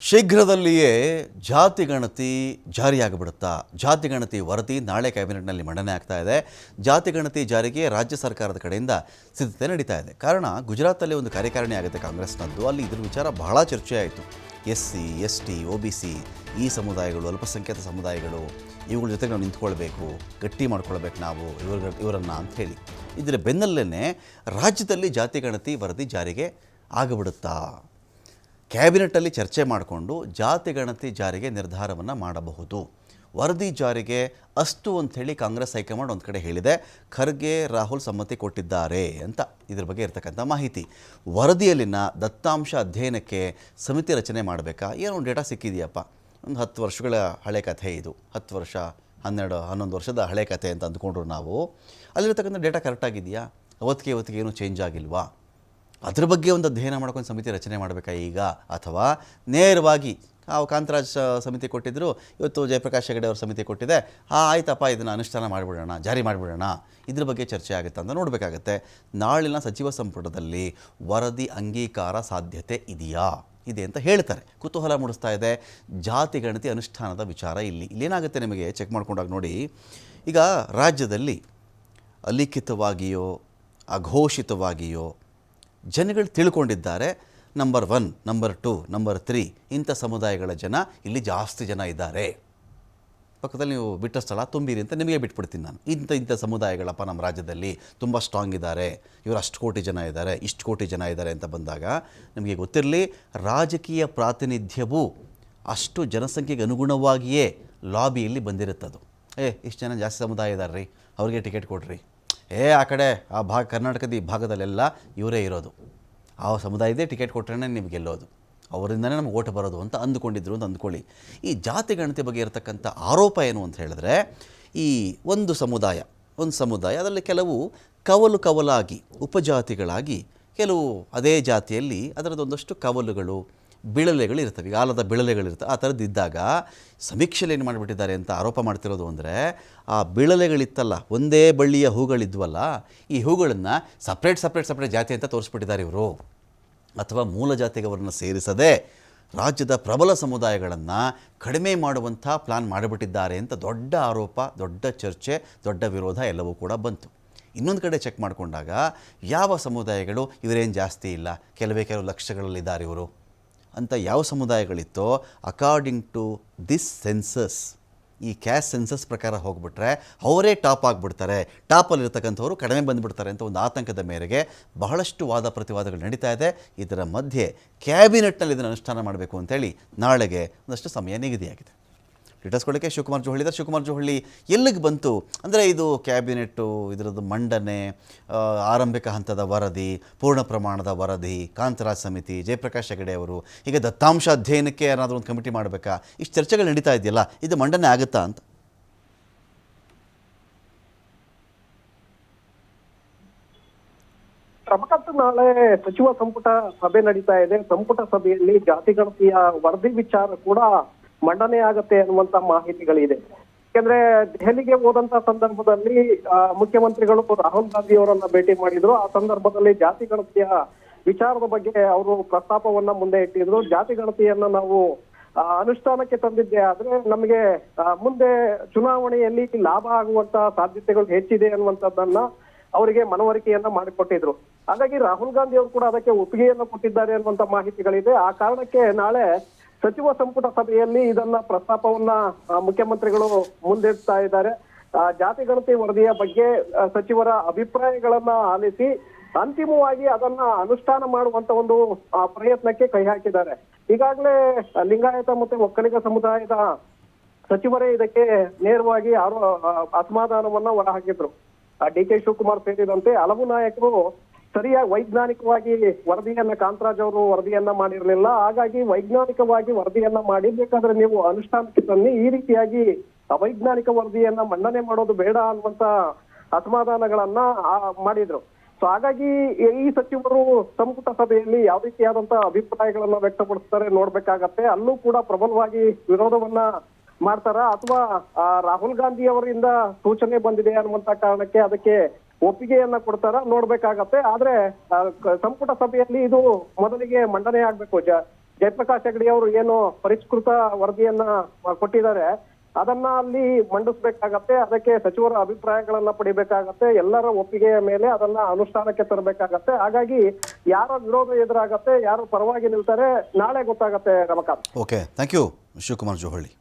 ಶೀಘ್ರದಲ್ಲಿಯೇ ಜಾತಿ ಗಣತಿ ಜಾರಿಯಾಗಿಬಿಡುತ್ತಾ, ಜಾತಿ ಗಣತಿ ವರದಿ ನಾಳೆ ಕ್ಯಾಬಿನೆಟ್ನಲ್ಲಿ ಮಂಡನೆ ಆಗ್ತಾ ಇದೆ. ಜಾತಿ ಗಣತಿ ಜಾರಿಗೆ ರಾಜ್ಯ ಸರ್ಕಾರದ ಕಡೆಯಿಂದ ಸಿದ್ಧತೆ ನಡೀತಾ ಇದೆ. ಕಾರಣ ಗುಜರಾತಲ್ಲಿ ಒಂದು ಕಾರ್ಯಕಾರಿಣಿ ಆಗುತ್ತೆ ಕಾಂಗ್ರೆಸ್ನದ್ದು. ಅಲ್ಲಿ ಇದ್ರ ವಿಚಾರ ಬಹಳ ಚರ್ಚೆ ಆಯಿತು. S C S T O B C, ಈ ಸಮುದಾಯಗಳು, ಅಲ್ಪಸಂಖ್ಯಾತ ಸಮುದಾಯಗಳು, ಇವುಗಳ ಜೊತೆಗೆ ನಾವು ನಿಂತ್ಕೊಳ್ಬೇಕು, ಗಟ್ಟಿ ಮಾಡ್ಕೊಳ್ಬೇಕು ನಾವು ಇವ್ರ, ಇವರನ್ನು ಅಂತ ಹೇಳಿ. ಇದರ ಬೆನ್ನಲ್ಲೇ ರಾಜ್ಯದಲ್ಲಿ ಜಾತಿ ಗಣತಿ ವರದಿ ಜಾರಿಗೆ ಆಗಿಬಿಡುತ್ತಾ ಕ್ಯಾಬಿನೆಟ್ಟಲ್ಲಿ ಚರ್ಚೆ ಮಾಡಿಕೊಂಡು ಜಾತಿ ಗಣತಿ ಜಾರಿಗೆ ನಿರ್ಧಾರವನ್ನು ಮಾಡಬಹುದು. ವರದಿ ಜಾರಿಗೆ ಅಷ್ಟು ಅಂಥೇಳಿ ಕಾಂಗ್ರೆಸ್ ಹೈಕಮಾಂಡ್ ಒಂದು ಕಡೆ ಹೇಳಿದೆ, ಖರ್ಗೆ, ರಾಹುಲ್ ಸಮ್ಮತಿ ಕೊಟ್ಟಿದ್ದಾರೆ ಅಂತ ಇದ್ರ ಬಗ್ಗೆ ಇರತಕ್ಕಂಥ ಮಾಹಿತಿ. ವರದಿಯಲ್ಲಿನ ದತ್ತಾಂಶ ಅಧ್ಯಯನಕ್ಕೆ ಸಮಿತಿ ರಚನೆ ಮಾಡಬೇಕಾ? ಏನೋ ಡೇಟಾ ಸಿಕ್ಕಿದೆಯಪ್ಪ. ಒಂದು ಹತ್ತು ವರ್ಷಗಳ ಹಳೆ ಕಥೆ ಇದು. ಹತ್ತು ವರ್ಷ, ಹನ್ನೆರಡು, ಹನ್ನೊಂದು ವರ್ಷದ ಹಳೆ ಕಥೆ ಅಂತ ಅಂದ್ಕೊಂಡ್ರು ನಾವು. ಅಲ್ಲಿರ್ತಕ್ಕಂಥ ಡೇಟಾ ಕರೆಕ್ಟಾಗಿದೆಯಾ ಅವತ್ತಿಗೆ ಇವತ್ತಿಗೆ ಏನೂ ಚೇಂಜ್ ಆಗಿಲ್ವಾ? ಅದ್ರ ಬಗ್ಗೆ ಒಂದು ಅಧ್ಯಯನ ಮಾಡ್ಕೊಂಡು ಸಮಿತಿ ರಚನೆ ಮಾಡಬೇಕಾ ಈಗ? ಅಥವಾ ನೇರವಾಗಿ ಆ ಕಾಂತರಾಜ್ ಸಮಿತಿ ಕೊಟ್ಟಿದ್ದರು ಇವತ್ತು ಜಯಪ್ರಕಾಶ್ ಹೆಗಡೆ ಅವ್ರ ಸಮಿತಿ ಕೊಟ್ಟಿದೆ, ಹಾಂ, ಆಯ್ತಪ್ಪ, ಇದನ್ನು ಅನುಷ್ಠಾನ ಮಾಡಿಬಿಡೋಣ, ಜಾರಿ ಮಾಡಿಬಿಡೋಣ, ಇದ್ರ ಬಗ್ಗೆ ಚರ್ಚೆ ಆಗುತ್ತೆ ಅಂತ ನೋಡಬೇಕಾಗತ್ತೆ. ನಾಳಿನ ಸಚಿವ ಸಂಪುಟದಲ್ಲಿ ವರದಿ ಅಂಗೀಕಾರ ಸಾಧ್ಯತೆ ಇದೆಯಾ? ಇದೆ ಅಂತ ಹೇಳ್ತಾರೆ. ಕುತೂಹಲ ಮೂಡಿಸ್ತಾ ಇದೆ. ಜಾತಿ ಗಣತಿ ಅನುಷ್ಠಾನದ ವಿಚಾರ ಇಲ್ಲಿ. ಇಲ್ಲೇನಾಗುತ್ತೆ ನಿಮಗೆ? ಚೆಕ್ ಮಾಡ್ಕೊಂಡಾಗ ನೋಡಿ. ಈಗ ರಾಜ್ಯದಲ್ಲಿ ಅಲಿಖಿತವಾಗಿಯೋ, ಅಘೋಷಿತವಾಗಿಯೋ ಜನಗಳು ತಿಳ್ಕೊಂಡಿದ್ದಾರೆ. Number one number two number three ಇಂಥ ಸಮುದಾಯಗಳ ಜನ ಇಲ್ಲಿ ಜಾಸ್ತಿ ಜನ ಇದ್ದಾರೆ. ಪಕ್ಕದಲ್ಲಿ ನೀವು ಬಿಟ್ಟ ಸ್ಥಳ ತುಂಬಿರಿ ಅಂತ ನಿಮಗೆ ಬಿಟ್ಬಿಡ್ತೀನಿ ನಾನು. ಇಂಥ ಇಂಥ ಸಮುದಾಯಗಳಪ್ಪ ನಮ್ಮ ರಾಜ್ಯದಲ್ಲಿ ತುಂಬ ಸ್ಟ್ರಾಂಗ್ ಇದ್ದಾರೆ. ಇವರು ಅಷ್ಟು ಕೋಟಿ ಜನ ಇದ್ದಾರೆ, ಇಷ್ಟು ಕೋಟಿ ಜನ ಇದ್ದಾರೆ ಅಂತ ಬಂದಾಗ ನಿಮಗೆ ಗೊತ್ತಿರಲಿ, ರಾಜಕೀಯ ಪ್ರಾತಿನಿಧ್ಯವೂ ಅಷ್ಟು ಜನಸಂಖ್ಯೆಗೆ ಅನುಗುಣವಾಗಿಯೇ ಲಾಬಿಯಲ್ಲಿ ಬಂದಿರುತ್ತದು. ಏ, ಇಷ್ಟು ಜನ ಜಾಸ್ತಿ ಸಮುದಾಯ ಇದ್ದಾರೆ ರೀ ಅವ್ರಿಗೆ ಟಿಕೆಟ್ ಕೊಡ್ರಿ. ಏ, ಆ ಕಡೆ, ಆ ಭಾಗ ಕರ್ನಾಟಕದ ಈ ಭಾಗದಲ್ಲೆಲ್ಲ ಇವರೇ ಇರೋದು. ಆ ಸಮುದಾಯದೇ ಟಿಕೆಟ್ ಕೊಟ್ಟರೆ ನಿಮ್ಗೆ ಗೆಲ್ಲೋದು. ಅವರಿಂದನೇ ನಮ್ಗೆ ಓಟ್ ಬರೋದು ಅಂತ ಅಂದುಕೊಂಡಿದ್ರು ಅಂತ ಅಂದ್ಕೊಳ್ಳಿ. ಈ ಜಾತಿ ಗಣತಿ ಬಗ್ಗೆ ಇರತಕ್ಕಂಥ ಆರೋಪ ಏನು ಅಂತ ಹೇಳಿದ್ರೆ, ಈ ಒಂದು ಸಮುದಾಯ ಒಂದು ಸಮುದಾಯ, ಅದರಲ್ಲಿ ಕೆಲವು ಕವಲು ಕವಲಾಗಿ, ಉಪಜಾತಿಗಳಾಗಿ, ಕೆಲವು ಅದೇ ಜಾತಿಯಲ್ಲಿ ಅದರದ್ದೊಂದಷ್ಟು ಕವಲುಗಳು ಬಿಳಲೆಗಳು ಇರ್ತವೆ ಈಗ ಆಲದ ಬಿಳಲೆಗಳಿರ್ತವೆ ಆ ಥರದ್ದಿದ್ದಾಗ ಸಮೀಕ್ಷೆಯಲ್ಲಿ ಏನು ಮಾಡಿಬಿಟ್ಟಿದ್ದಾರೆ ಅಂತ ಆರೋಪ ಮಾಡ್ತಿರೋದು ಅಂದರೆ, ಆ ಬಿಳಲೆಗಳಿತ್ತಲ್ಲ, ಒಂದೇ ಬಳ್ಳಿಯ ಹೂಗಳಿದ್ವಲ್ಲ, ಈ ಹೂಗಳನ್ನು ಸಪ್ರೇಟ್ ಸಪ್ರೇಟ್ ಸಪ್ರೇಟ್ ಜಾತಿ ಅಂತ ತೋರಿಸ್ಬಿಟ್ಟಿದ್ದಾರೆ ಇವರು. ಅಥವಾ ಮೂಲ ಜಾತಿಗೆ ಅವರನ್ನು ಸೇರಿಸದೆ ರಾಜ್ಯದ ಪ್ರಬಲ ಸಮುದಾಯಗಳನ್ನು ಕಡಿಮೆ ಮಾಡುವಂಥ ಪ್ಲಾನ್ ಮಾಡಿಬಿಟ್ಟಿದ್ದಾರೆ ಅಂತ ದೊಡ್ಡ ಆರೋಪ, ದೊಡ್ಡ ಚರ್ಚೆ, ದೊಡ್ಡ ವಿರೋಧ ಎಲ್ಲವೂ ಕೂಡ ಬಂತು. ಇನ್ನೊಂದು ಕಡೆ ಚೆಕ್ ಮಾಡಿಕೊಂಡಾಗ ಯಾವ ಸಮುದಾಯಗಳು, ಇವರೇನು ಜಾಸ್ತಿ ಇಲ್ಲ, ಕೆಲವೇ, ಕೆಲವು ಲಕ್ಷಗಳಲ್ಲಿದ್ದಾರೆ ಇವರು. ಅಂತ ಯಾವ ಸಮುದಾಯಗಳಿತ್ತೋ ಅಕಾರ್ಡಿಂಗ್ ಟು ದಿಸ್ ಸೆನ್ಸಸ್ ಈ ಕ್ಯಾಶ್ ಸೆನ್ಸಸ್ ಪ್ರಕಾರ ಹೋಗ್ಬಿಟ್ರೆ ಅವರೇ ಟಾಪ್ ಆಗಿಬಿಡ್ತಾರೆ. ಟಾಪಲ್ಲಿರ್ತಕ್ಕಂಥವ್ರು ಕಡಿಮೆ ಬಂದುಬಿಡ್ತಾರೆ ಅಂತ ಒಂದು ಆತಂಕದ ಮೇರೆಗೆ ಬಹಳಷ್ಟು ವಾದ ಪ್ರತಿವಾದಗಳು ನಡೀತಾ ಇದೆ. ಇದರ ಮಧ್ಯೆ ಕ್ಯಾಬಿನೆಟ್ನಲ್ಲಿ ಇದನ್ನು ಅನುಷ್ಠಾನ ಮಾಡಬೇಕು ಅಂತೇಳಿ ನಾಳೆಗೆ ಒಂದಷ್ಟು ಸಮಯ ನಿಗದಿಯಾಗಿದೆ. ಡೀಟೇಲ್ಸ್ ಕೊಡೋಕ್ಕೆ ಶಿವಕುಮಾರ್ ಜೋಹಳಿ ಇದ್ದಾರೆ. ಶಿವಕುಮಾರ್ ಜೋಹಳಿ ಎಲ್ಲಿಗೆ ಬಂತು? ಅಂದರೆ ಇದು ಕ್ಯಾಬಿನೆಟ್ಟು, ಇದರದ್ದು ಮಂಡನೆ ಆರಂಭಿಕ ಹಂತದ ವರದಿ, ಪೂರ್ಣ ಪ್ರಮಾಣದ ವರದಿ, ಕಾಂತರಾಜ್ ಸಮಿತಿ, ಜಯಪ್ರಕಾಶ್ ಹೆಗಡೆ ಅವರು, ಈಗ ದತ್ತಾಂಶ ಅಧ್ಯಯನಕ್ಕೆ ಏನಾದರೂ ಒಂದು ಕಮಿಟಿ ಮಾಡಬೇಕಾ? ಇಷ್ಟು ಚರ್ಚೆಗಳು ನಡೀತಾ ಇದೆಯಲ್ಲ, ಇದು ಮಂಡನೆ ಆಗುತ್ತಾ ಅಂತ? ರಮಕಾಂತ್ ನಾಳೆ ಸಚಿವ ಸಂಪುಟ ಸಭೆ ನಡೀತಾ ಇದೆ. ಸಂಪುಟ ಸಭೆಯಲ್ಲಿ ಜಾತಿ ಗಣತಿಯ ವರದಿ ವಿಚಾರ ಕೂಡ ಮಂಡನೆ ಆಗತ್ತೆ ಅನ್ನುವಂತ ಮಾಹಿತಿಗಳಿದೆ. ಯಾಕಂದ್ರೆ ದೆಹಲಿಗೆ ಹೋದಂತ ಸಂದರ್ಭದಲ್ಲಿ ಮುಖ್ಯಮಂತ್ರಿಗಳು ರಾಹುಲ್ ಗಾಂಧಿ ಅವರನ್ನ ಭೇಟಿ ಮಾಡಿದ್ರು. ಆ ಸಂದರ್ಭದಲ್ಲಿ ಜಾತಿ ಗಣತಿಯ ವಿಚಾರದ ಬಗ್ಗೆ ಅವರು ಪ್ರಸ್ತಾಪವನ್ನ ಮುಂದೆ ಇಟ್ಟಿದ್ರು. ಜಾತಿ ಗಣತಿಯನ್ನ ನಾವು ಅನುಷ್ಠಾನಕ್ಕೆ ತಂದಿದ್ದೆ. ಆದ್ರೆ ನಮಗೆ ಮುಂದೆ ಚುನಾವಣೆಯಲ್ಲಿ ಲಾಭ ಆಗುವಂತ ಸಾಧ್ಯತೆಗಳು ಹೆಚ್ಚಿದೆ ಅನ್ನುವಂಥದ್ದನ್ನ ಅವರಿಗೆ ಮನವರಿಕೆಯನ್ನ ಮಾಡಿಕೊಟ್ಟಿದ್ರು. ಹಾಗಾಗಿ ರಾಹುಲ್ ಗಾಂಧಿ ಅವರು ಕೂಡ ಅದಕ್ಕೆ ಒಪ್ಪಿಗೆಯನ್ನು ಕೊಟ್ಟಿದ್ದಾರೆ ಅನ್ನುವಂತ ಮಾಹಿತಿಗಳಿದೆ. ಆ ಕಾರಣಕ್ಕೆ ನಾಳೆ ಸಚಿವ ಸಂಪುಟ ಸಭೆಯಲ್ಲಿ ಇದನ್ನ ಪ್ರಸ್ತಾಪವನ್ನ ಮುಖ್ಯಮಂತ್ರಿಗಳು ಮುಂದಿಡ್ತಾ ಇದ್ದಾರೆ. ಜಾತಿ ಗಣತಿ ವರದಿಯ ಬಗ್ಗೆ ಸಚಿವರ ಅಭಿಪ್ರಾಯಗಳನ್ನ ಆಲಿಸಿ, ಅಂತಿಮವಾಗಿ ಅದನ್ನ ಅನುಷ್ಠಾನ ಮಾಡುವಂತ ಒಂದು ಪ್ರಯತ್ನಕ್ಕೆ ಕೈ ಹಾಕಿದ್ದಾರೆ. ಈಗಾಗಲೇ ಲಿಂಗಾಯತ ಮತ್ತೆ ಒಕ್ಕಲಿಗ ಸಮುದಾಯದ ಸಚಿವರೇ ಇದಕ್ಕೆ ನೇರವಾಗಿ ಆರೋ ಅಸಮಾಧಾನವನ್ನ ಹೊರಹಾಕಿದ್ರು. ಡಿ ಕೆ ಶಿವಕುಮಾರ್ ಸೇರಿದಂತೆ ಹಲವು ನಾಯಕರು ಸರಿಯಾಗಿ ವೈಜ್ಞಾನಿಕವಾಗಿ ವರದಿಯನ್ನ, ಕಾಂತರಾಜ್ ಅವರು ವರದಿಯನ್ನ ಮಾಡಿರಲಿಲ್ಲ. ಹಾಗಾಗಿ ವೈಜ್ಞಾನಿಕವಾಗಿ ವರದಿಯನ್ನ ಮಾಡಿ ಬೇಕಾದ್ರೆ ನೀವು ಅನುಷ್ಠಾನಕ್ಕೆ ತನ್ನಿ ಈ ರೀತಿಯಾಗಿ ಅವೈಜ್ಞಾನಿಕ ವರದಿಯನ್ನ ಮಂಡನೆ ಮಾಡೋದು ಬೇಡ ಅನ್ನುವಂತ ಅಸಮಾಧಾನಗಳನ್ನ ಮಾಡಿದ್ರು. ಸೊ ಹಾಗಾಗಿ ಈ ಸಚಿವರು ಸಂಪುಟ ಸಭೆಯಲ್ಲಿ ಯಾವ ರೀತಿಯಾದಂತ ಅಭಿಪ್ರಾಯಗಳನ್ನ ವ್ಯಕ್ತಪಡಿಸ್ತಾರೆ ನೋಡ್ಬೇಕಾಗತ್ತೆ. ಅಲ್ಲೂ ಕೂಡ ಪ್ರಬಲವಾಗಿ ವಿರೋಧವನ್ನ ಮಾಡ್ತಾರ? ಅಥವಾ ರಾಹುಲ್ ಗಾಂಧಿ ಅವರಿಂದ ಸೂಚನೆ ಬಂದಿದೆ ಅನ್ನುವಂತ ಕಾರಣಕ್ಕೆ ಅದಕ್ಕೆ ಒಪ್ಪಿಗೆಯನ್ನ ಕೊಡ್ತಾರ, ನೋಡ್ಬೇಕಾಗತ್ತೆ. ಆದ್ರೆ ಸಂಪುಟ ಸಭೆಯಲ್ಲಿ ಇದು ಮೊದಲಿಗೆ ಮಂಡನೆ ಆಗ್ಬೇಕು. ಜಯಪ್ರಕಾಶ್ ಹೆಗಡೆ ಅವರು ಏನು ಪರಿಷ್ಕೃತ ವರದಿಯನ್ನ ಕೊಟ್ಟಿದ್ದಾರೆ. ಅದನ್ನ ಅಲ್ಲಿ ಮಂಡಿಸ್ಬೇಕಾಗತ್ತೆ. ಅದಕ್ಕೆ ಸಚಿವರ ಅಭಿಪ್ರಾಯಗಳನ್ನ ಪಡಿಬೇಕಾಗತ್ತೆ. ಎಲ್ಲರ ಒಪ್ಪಿಗೆಯ ಮೇಲೆ ಅದನ್ನ ಅನುಷ್ಠಾನಕ್ಕೆ ತರಬೇಕಾಗತ್ತೆ. ಹಾಗಾಗಿ, ಯಾರ ವಿರೋಧ ಎದುರಾಗತ್ತೆ, ಯಾರು ಪರವಾಗಿ ನಿಲ್ತಾರೆ, ನಾಳೆ ಗೊತ್ತಾಗತ್ತೆ Ramakant. Okay thank you Shivakumar Johalli.